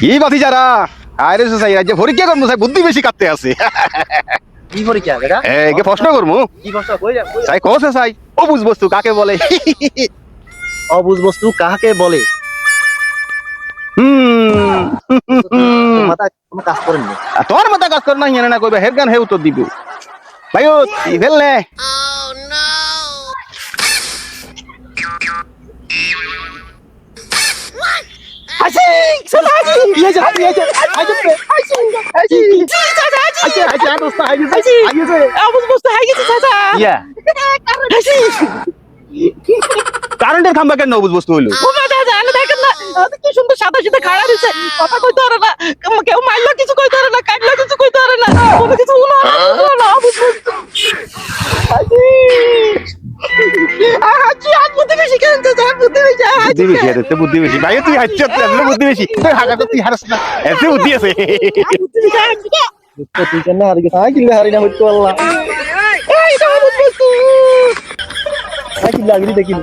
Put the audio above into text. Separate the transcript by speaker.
Speaker 1: কি বাতি যারা। আরে সাই রাজ্যে পরীক্ষা করব সাই বুদ্ধি বেশি কাটতে আছে।
Speaker 2: কি পরীক্ষা
Speaker 1: এ প্রশ্ন করব?
Speaker 2: কি প্রশ্ন? কই যা
Speaker 1: সাই কসে সাই? অবুজ বস্তু কাকে বলে?
Speaker 2: অবুঝ বস্তু কাহাকে বলে? তোর মাথা কাজ করেন না?
Speaker 1: আর তোর মাথা কাজ কর না জানে না কইবে হের গান হে উত্তর দিব। ভাই ও ফেললে?
Speaker 2: আসি চলে আসি
Speaker 1: কারেন্টের খাম্বা কেন অবুজ বস্তু হইল?
Speaker 2: ও দাদা আলে দেখেন না কি সুন্দর সাদা সাদা খাড়া দিছে। কথা কইতে পারে না কেউ- কেউ মারলো কিছু কইতে পারে না কাটলো কিছু কইতে পারে না কোনো কিছু উনো না না অবুঝ বস্তু আসি আচ্ছা আজ বুদ্ধি বেশি কেন চাচা
Speaker 1: বুদ্ধি বেশি ভাই তুই হাঁটছ তুই বুদ্ধি বেশি তুই হাঁটা তো তুই হারস না। এতে বুদ্ধি আছে।
Speaker 2: বুদ্ধি বেশি আজকে তুই কেন হারি গেছ আই কিল্লে হারি না হইতো আল্লাহ এই এটা অবুঝ বস্তু আই কিল্লে আগলি দেখিনি